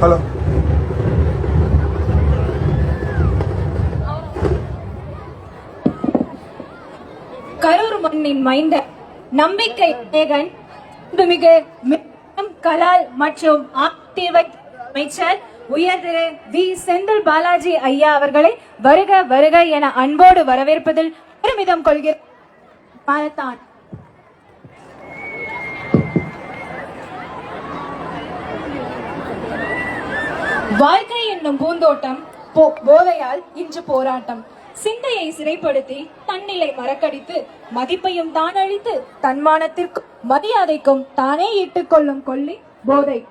Hello. Karur மண்ணின் மைந்த நம்பிக்கை மேகன் மிகு கலால் மற்றும் அமைச்சர் உயர் திரு வி. செந்தில் பாலாஜி ஐயா அவர்களை வருக வருக என அன்போடு வரவேற்பதில் பெருமிதம் கொள்கிறார் வாழ்க்கை என்னும் பூந்தோட்டம் போ- போதையால் இன்று போராட்டம். சிந்தையை சிறைப்படுத்தி தன்னிலை மறக்கடித்து மதிப்பையும் தான் அழித்து தன்மானத்திற்கும் மரியாதைக்கும் தானே இட்டுக்கொள்ளும் கொள்ளி போதை.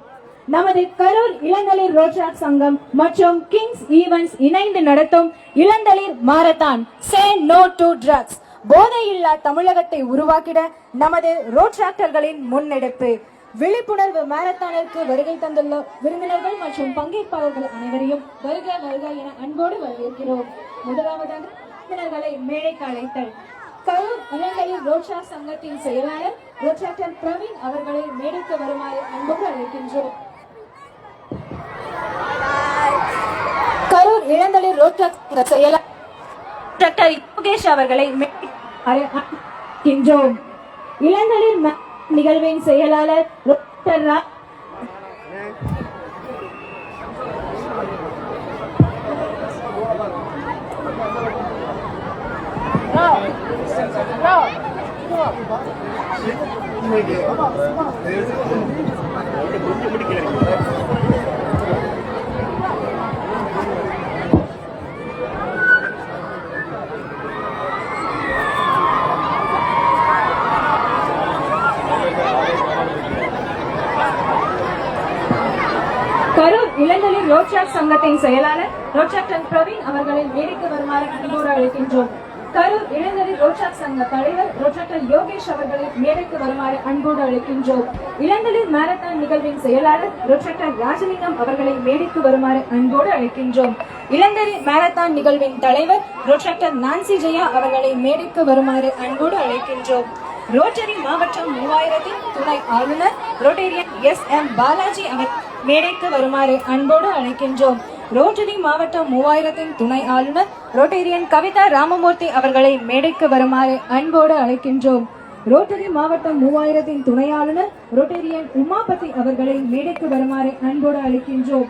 நமது கரூர் இளந்தளிர் ரோஜா சங்கம் மற்றும் கிங்ஸ் ஈவென்ட்ஸ் இணைந்து நடத்தும் இளந்தளிர் marathon say no to drugs. போதையில்லா தமிழகத்தை உருவாக்கிட நமது ரோட் டிராக்டர்களின் முன்னெடுப்பு. விழிப்புணர்வு மாரத்தானிற்கு வருகை தந்துள்ள விருந்தினர்கள் மற்றும் பங்கேற்பாளர்கள் அனைவரையும் வருக வருக என அன்போடு வரவேற்கிறோம். முதலாவதாக விருந்தினர்களை மேடைக்கு அழைத்தல். கரூர் இலங்கையில் ரோட்ஷா சங்கத்தின் செயலாளர் ரோட்ராக்டர் பிரவீன் அவர்களை மேடைக்கு வருமாறு அன்போடு அழைக்கின்றோம். கரூர் இளந்தளிர் ரோட்ஷா செயலாளர் டாக்டர் யோகேஷ் அவர்களை அழைக்கின்றோம். இளந்தளிர் நிகழ்வின் செயலாளர் டாக்டர் ரா கரூர் இளங்கலில் சங்கத்தின் செயலாளர் ரோட்ராக்டர் பிரவீன் அவர்களின் மேடைக்கு வருமாறு அன்போடு அழைக்கின்றோம். கரூர் இளங்கலில் ரோட்ராக் சங்க தலைவர் ரோட்ராக்டர் யோகேஷ் அவர்களை மேடைக்கு வருமாறு அன்போடு அழைக்கின்றோம். இளங்கலில் மாரத்தான் நிகழ்வின் செயலாளர் ரோட்ராக்டர் ராஜலிங்கம் அவர்களை மேடைக்கு வருமாறு அன்போடு அழைக்கின்றோம். இளந்தரி மாரத்தான் நிகழ்வின் தலைவர் ரோட்ராக்டர் நான்சி ஜெயா அவர்களை மேடைக்கு வருமாறு அன்போடு அழைக்கின்றோம். ரோட்டரி மாவட்டம் மூவாயிரத்தின் துணை ஆளுநர் ரோட்டேரியன் எஸ் எம் பாலாஜி அவர் மேடைக்கு வருமாறு அன்போடு அழைக்கின்றோம். ரோட்டரி மாவட்டம் மூவாயிரத்தின் துணை ஆளுநர் ரோட்டேரியன் கவிதா ராமமூர்த்தி அவர்களை மேடைக்கு வருமாறு அன்போடு அழைக்கின்றோம். ரோட்டரி மாவட்டம் மூவாயிரத்தின் துணை ஆளுநர் ரோட்டேரியன் உமாபதி அவர்களை மேடைக்கு வருமாறு அன்போடு அழைக்கின்றோம்.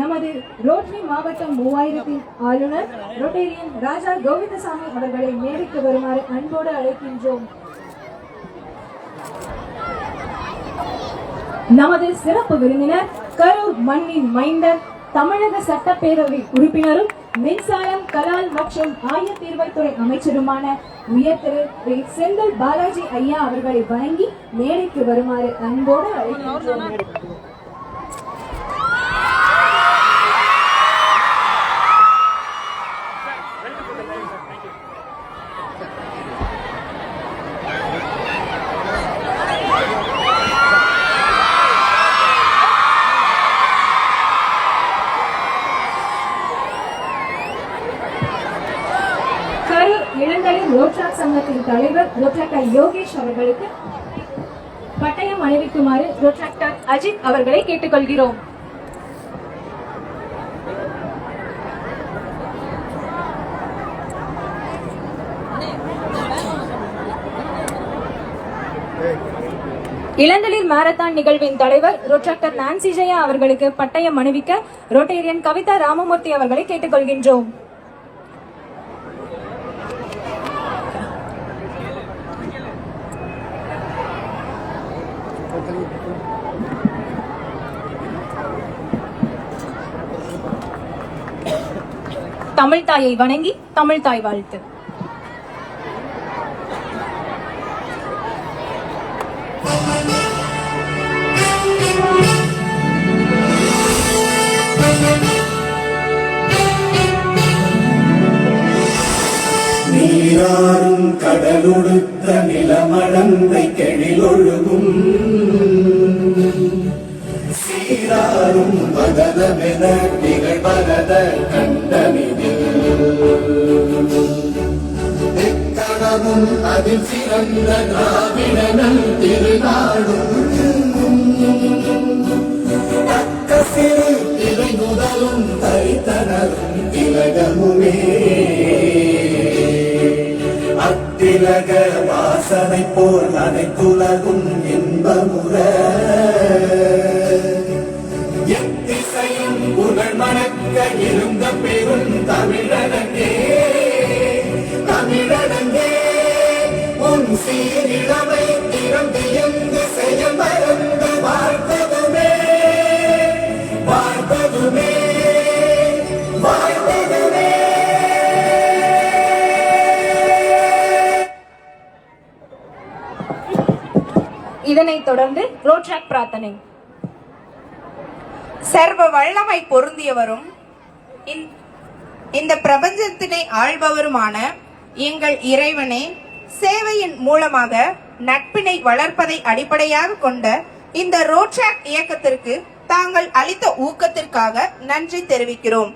நமது ரோட்டரி மாவட்டம் மூவாயிரத்தின் ஆளுநர் ரோட்டேரியன் ராஜா கோவிந்தசாமி அவர்களை மேடைக்கு வருமாறு அன்போடு அழைக்கின்றோம். நமது சிறப்பு விருந்தினர் கரூர் மண்ணின் மைந்தர் தமிழக சட்டப்பேரவை உறுப்பினரும் மின்சாரம் கலால் மற்றும் ஆயத்தீர்வைத்துறை அமைச்சருமான உயர் திரு. செந்தில் பாலாஜி ஐயா அவர்களை வணங்கி மேடைக்கு வருமாறு அன்போடு அழைக்கின்றோம் கரூர் இளங்கலின் ரோட்ராக் சங்கத்தின் தலைவர் ரோட்ராக்டர் யோகேஷ் அவர்களுக்கு பட்டயம் அணிவிக்குமாறு ரொட்ராக்டர் அஜித் அவர்களை கேட்டுக்கொள்கிறோம். இளந்தளிர் மாரத்தான் நிகழ்வின் தலைவர் ரொட்ராக்டர் நான்சி ஜெயா அவர்களுக்கு பட்டயம் அணிவிக்க ரொட்டேரியன் கவிதா ராமமூர்த்தி அவர்களை கேட்டுக்கொள்கின்றோம். தமிழ் தாயை வணங்கி தமிழ் தாய் வாழ்த்து. நீராறும் கடலுடுத்த நிலமடந்தை கெழிலொழுகும். சீராறும் பகதமென நிகழ்வரத கண்டனிதில் எக்கணமும் அதில் சிறந்த திராவிடனல் திருநாடும். தக்க சிறு திரை முதலும் தரித்தனரும் திலகமுமே. அத்திலக வாசனை போல் அனைத்துலகும் இன்பமுற. புகழ் மணக்க இருந்த பெரும் தமிழனங்கே தமிழனங்கே. உன் சீரிழமை திறந்து எங்கு செய்ய மறந்து வாழ்த்ததுமே வாழ்த்ததுமே வாழ்த்ததுமே இதனைத் தொடர்ந்து ரோட்ராக் பிரார்த்தனை. சர்வ வல்லமை பொருந்தியவரும் இந்த- இந்த பிரபஞ்சத்தினை ஆள்பவருமான எங்கள் இறைவனே சேவையின் மூலமாக நட்பினை வளர்ப்பதை அடிப்படையாக கொண்ட இந்த ரோட்ராக் இயக்கத்திற்கு தாங்கள் அளித்த ஊக்கத்திற்காக நன்றி தெரிவிக்கிறோம்.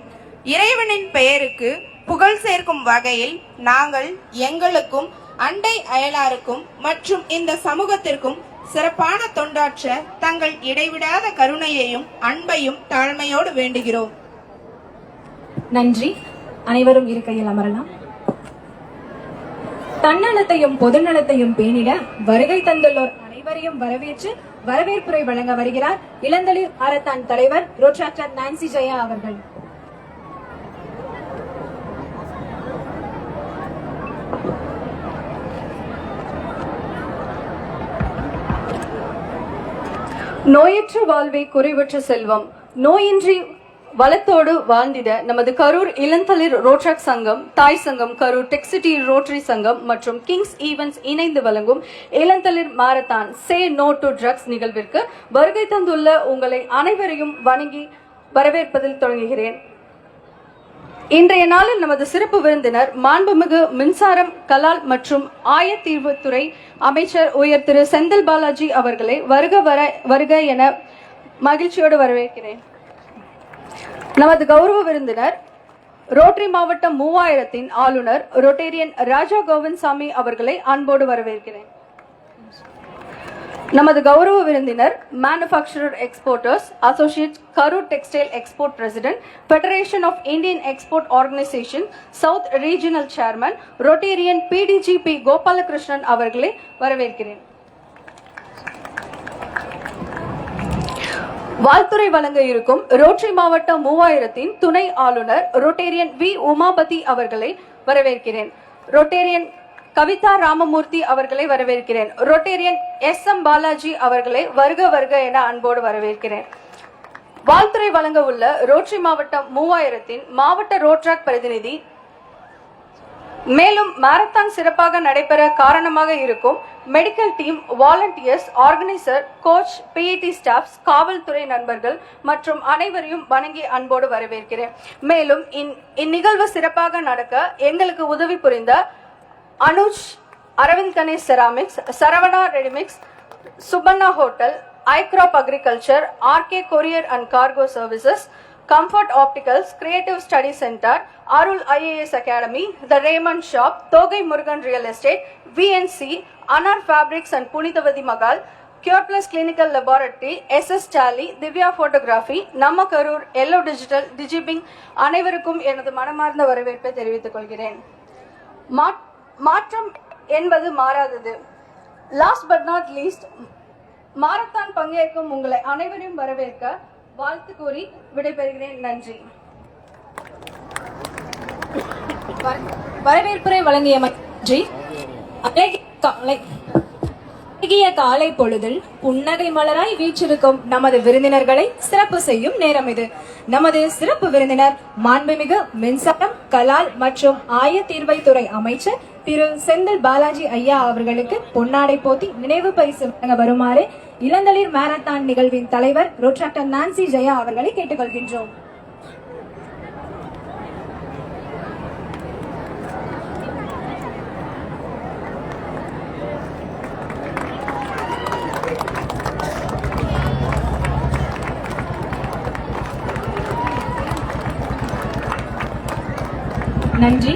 இறைவனின் பெயருக்கு புகழ் சேர்க்கும் வகையில் நாங்கள் எங்களுக்கும் அண்டை அயலாருக்கும் மற்றும் இந்த சமூகத்திற்கும் சிறப்பான தொண்டாற்ற தங்கள் இடைவிடாத கருணையையும் அன்பையும் தாழ்மையோடு வேண்டுகிறோம். நன்றி. அனைவரும் இருக்கையில் அமரலாம். தன்னலத்தையும் பொதுநலத்தையும் பேணிட வருகை தந்துள்ளோர் அனைவரையும் வரவேற்று வரவேற்புரை வழங்க வருகிறார் இளந்தளிர் அரத்தான் தலைவர் ரோட்ராக்டர் நான்சி ஜெயா அவர்கள். நோயற்ற வாழ்வே குறைவற்ற செல்வம். நோயின்றி வளத்தோடு வாழ்ந்திட நமது கரூர் இளந்தளிர் ரோட்ராக் சங்கம் தாய் சங்கம் கரூர் டெக்ஸிட்டி ரோட்டரி சங்கம் மற்றும் கிங்ஸ் ஈவென்ட்ஸ் இணைந்து வழங்கும் இளந்தளிர் marathon say no to drugs நிகழ்விற்கு வருகை தந்துள்ள உங்களை அனைவரையும் வணங்கி வரவேற்பதில் தொடங்குகிறேன். இன்றைய நாளில் நமது சிறப்பு விருந்தினர் மாண்புமிகு மின்சாரம் கலால் மற்றும் ஆயத்தீர்வுத்துறை அமைச்சர் உயர் திரு செந்தில் பாலாஜி அவர்களை வருக வர வருக என மகிழ்ச்சியோடு வரவேற்கிறேன். நமது கௌரவ விருந்தினர் ரோட்டரி மாவட்டம் மூவாயிரத்தின் ஆளுநர் ரொட்டேரியன் ராஜா கோவிந்த்சாமி அவர்களை அன்போடு வரவேற்கிறேன். நமது கௌரவ விருந்தினர் manufacturer exporters associate Karur textile export president federation of Indian export organisation south regional chairman rotarian PDGP Gopalakrishnan அவர்களை வரவேற்கிறேன். வாழ்த்துறை வழங்க இருக்கும் ரோட்டரி மாவட்டம் மூவாயிரத்தின் துணை ஆளுநர் ரொட்டேரியன் வி உமாபதி அவர்களை வரவேற்கிறேன். ரொட்டேரியன் கவிதா ராமமூர்த்தி அவர்களை வரவேற்கிறேன். ரொட்டேரியன் எஸ் எம் பாலாஜி அவர்களை வருக வருக என அன்போடு வரவேற்கிறேன். வாழ்த்துறை வழங்க உள்ள ரோட்ரி மாவட்டம் மூவாயிரத்தின் மாவட்ட ரோட்ராக் பிரதிநிதி. மேலும் மாரத்தான் சிறப்பாக நடைபெற காரணமாக இருக்கும் medical team volunteers organiser coach PET staffs காவல்துறை நண்பர்கள் மற்றும் அனைவரையும் வணங்கி அன்போடு வரவேற்கிறேன். மேலும் இந்நிகழ்வு சிறப்பாக நடக்க எங்களுக்கு உதவி புரிந்த Anuj Aravind Ganesh ceramics Saravana readymix Subanna hotel ஐக்ராப் agriculture RK courier and cargo services comfort opticals creative study centre Arul IAS academy the Raymond shop Thogai Murugan real estate VNC Anar fabrics and Punithavathi Mahal cure plus clinical laboratory SS Tally Divya photography நம்ம Karur yellow digital டிஜிபிங் அனைவருக்கும் எனது மனமார்ந்த வரவேற்பை தெரிவித்துக் கொள்கிறேன். மாற்றம் என்பது மாறாதது. Last but not least marathon பங்கேற்கும் உங்களை அனைவரையும் வரவேற்க வாழ்த்து கூறி விடைபெறுகிறேன். நன்றி. வரவேற்புரை வழங்கிய நன்றி அழகிய காலை பொழுதில் புன்னகை மலராய் வீச்சிருக்கும் நமது விருந்தினர்களை சிறப்பு செய்யும் நேரம் இது. நமது சிறப்பு விருந்தினர் மாண்புமிகு மின்சாரம் கலால் மற்றும் ஆயத்தீர்வைத்துறை அமைச்சர் திரு செந்தில் பாலாஜி ஐயா அவர்களுக்கு பொன்னாடை போத்தி நினைவு பரிசு வழங்க வருமாறு இளந்தளிர் மாரத்தான் நிகழ்வின் தலைவர் ரோட்ராக்டர் நான்சி ஜெயா அவர்களை கேட்டுக்கொள்கின்றோம். நன்றி.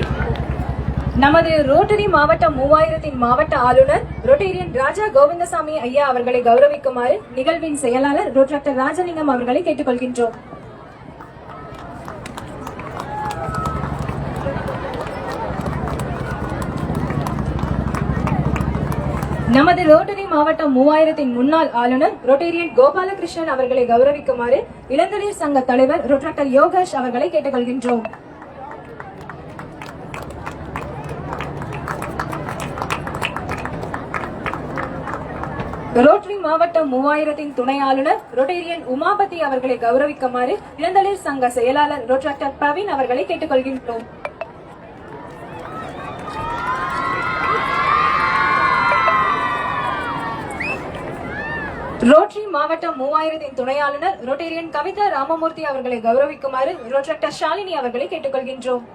நமது ரோட்டரி மாவட்டம் மூவாயிரத்தின் மாவட்ட ஆளுநர் ரொட்டேரியன் ராஜா கோவிந்தசாமி ஐயா அவர்களை கௌரவிக்குமாறு நிகழ்வின் செயலாளர் ரோட்ராக்டர் ராஜலிங்கம் அவர்களை கேட்டுக்கொள்கின்றோம். நமது ரோட்டரி மாவட்டம் மூவாயிரத்தின் முன்னாள் ஆளுநர் ரொட்டேரியன் கோபாலகிருஷ்ணன் அவர்களை கௌரவிக்குமாறு இளந்தளிர் சங்க தலைவர் ரொட்ராக்டர் யோகேஷ் அவர்களை கேட்டுக்கொள்கின்றோம். ரோட்டரி மாவட்டம் மூவாயிரத்தின் துணை ஆளுநர் ரொட்டேரியன் உமாபதி அவர்களை கௌரவிக்குமாறு இளந்தளிர் சங்க செயலாளர் ரோட்ராக்டர் பிரவீன் அவர்களை கேட்டுக்கொள்கின்றோம். ரோட்டரி மாவட்டம் மூவாயிரத்தின் துணை ஆளுநர் ரொட்டேரியன் கவிதா ராமமூர்த்தி அவர்களை கௌரவிக்குமாறு ரொட்ராக்டர் ஷாலினி அவர்களை கேட்டுக்கொள்கின்றோம்.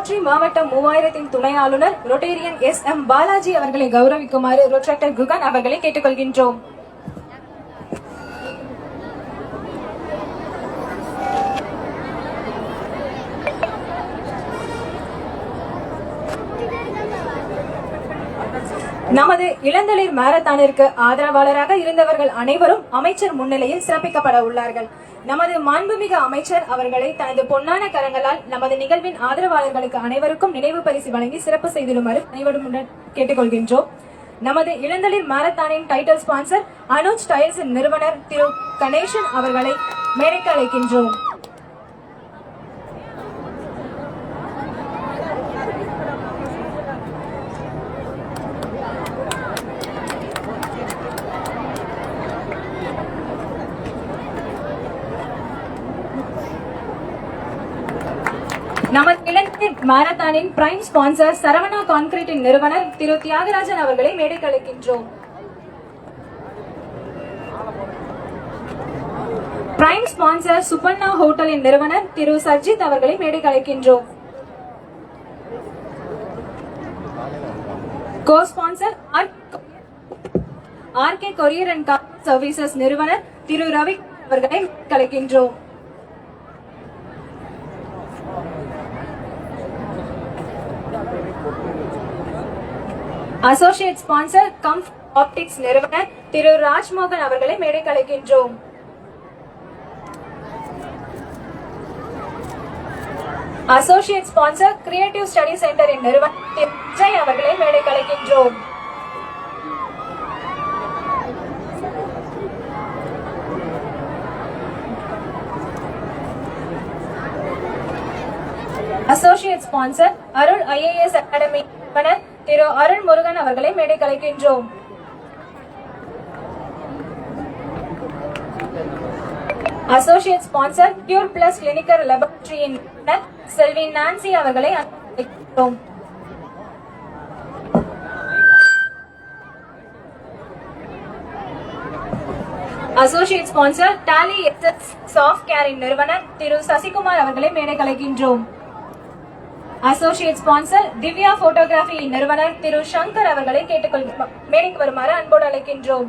ரோட்டரி மாவட்டம் மூவாயிரத்தின் துணை ஆளுநர் ரொட்டேரியன் எஸ் எம் பாலாஜி அவர்களை கௌரவிக்குமாறு ரொட்ராக்டர் குகன் அவர்களை கேட்டுக்கொள்கின்றோம். நமது இளந்தளிர் மாரத்தானிற்கு ஆதரவாளராக இருந்தவர்கள் அனைவரும் அமைச்சர் முன்னிலையில் சிறப்பிக்கப்பட உள்ளார்கள். நமது மாண்புமிகு அமைச்சர் அவர்களை தனது பொன்னான கரங்களால் நமது நிகழ்வின் ஆதரவாளர்களுக்கு அனைவருக்கும் நினைவு பரிசு வழங்கி சிறப்பு செய்திடுமாறு அனைவரும் கேட்டுக்கொள்கின்றோம். நமது இளந்தளிர் மாரத்தானின் டைட்டில் ஸ்பான்சர் அனுஜ் டயர்ஸின் நிறுவனர் திரு கணேசன் அவர்களை மேடைக்கு அழைக்கின்றோம் நமது இளைஞர் மாரத்தானின் பிரைம் ஸ்பான்சர் சரவணா கான்கிரீட்டின் நிறுவனர் திரு தியாகராஜன் அவர்களை மேடை அழைக்கின்றோம் பிரைம் ஸ்பான்சர் சுபர்ணா ஹோட்டலின் நிறுவனர் திரு சர்ஜித் அவர்களை மேடைக்கலைக்கின்றோம். Co sponsor RK courier and services நிறுவனர் திரு ரவி அவர்களை கலைக்கின்றோம் அசோசியேட் ஸ்பான்சர் கம்ஃப் ஆப்டிக்ஸ் நிறுவனர் திரு ராஜ்மோகன் அவர்களை மேடை கலைக்கின்றோம் அசோசியேட் ஸ்பான்சர் கிரியேட்டிவ் ஸ்டடி சென்டரின் நிறுவனர் விஜய் அவர்களை மேடை கலைக்கின்றோம் associate sponsor Arul IAS academy நிறுவனர் திரு அருண் முருகன் அவர்களை மேடை கலைக்கின்றோம். Associate sponsor pure plus clinical லெபரட்டரியின் செல்வி நான்சி அவர்களை அனுப்பிக்கிறோம் associate sponsor Tally SS soft கேரின் நிறுவனர் திரு சசிகுமார் அவர்களை மேடை கலைக்கின்றோம். அசோசியேட் ஸ்பான்சர் திவ்யா போட்டோகிராஃபி நிறுவனர் திரு சங்கர் அவர்களை கேட்டுக்கொள் மேடைக்கு வருமாறு அன்போடு அழைக்கின்றோம்.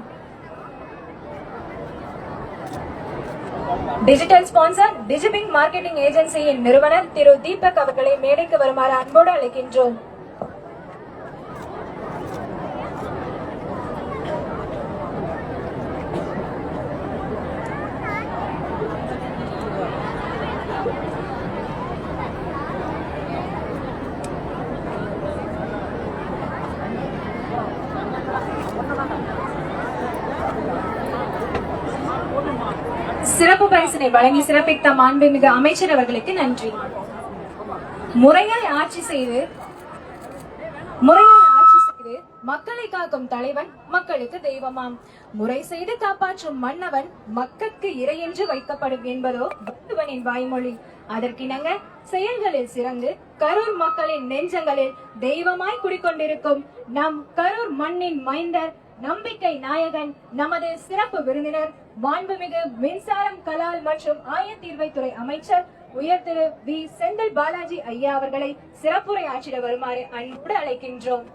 டிஜிட்டல் ஸ்பான்சர் டிஜிபிங் மார்க்கெட்டிங் ஏஜென்சியின் நிறுவனர் திரு தீபக் அவர்களை மேடைக்கு வருமாறு அன்போடு அழைக்கின்றோம். சிறப்பு வழங்கி சிறப்பித்த மாண்புமிகு அமைச்சர் அவர்களுக்கு நன்றி. முறையாய் ஆட்சி செய்து முறையாய் ஆட்சி செய்து மக்களை காக்கும் தலைவன் மக்களுக்கு தெய்வமாம். முறை செய்து காப்பாற்றும் மன்னவன் மக்களுக்கு இறையென்று வைக்கப்படும் என்பதோ பக்துவனின் வாய்மொழி. அதற்கிணங்க செயல்களில் சிறந்து கரூர் மக்களின் நெஞ்சங்களில் தெய்வமாய் குடிக்கொண்டிருக்கும் நம் கரூர் மண்ணின் மைந்தர் நம்பிக்கை நாயகன் நமது சிறப்பு விருந்தினர் மாண்புமிகு மின்சாரம் கலால் மற்றும் ஆயத்தீர்வைத்துறை அமைச்சர் உயர் திரு வி செந்தில் பாலாஜி ஐயா அவர்களை சிறப்புரை ஆற்றிட வருமாறு அன்புடன் அழைக்கின்றோம்.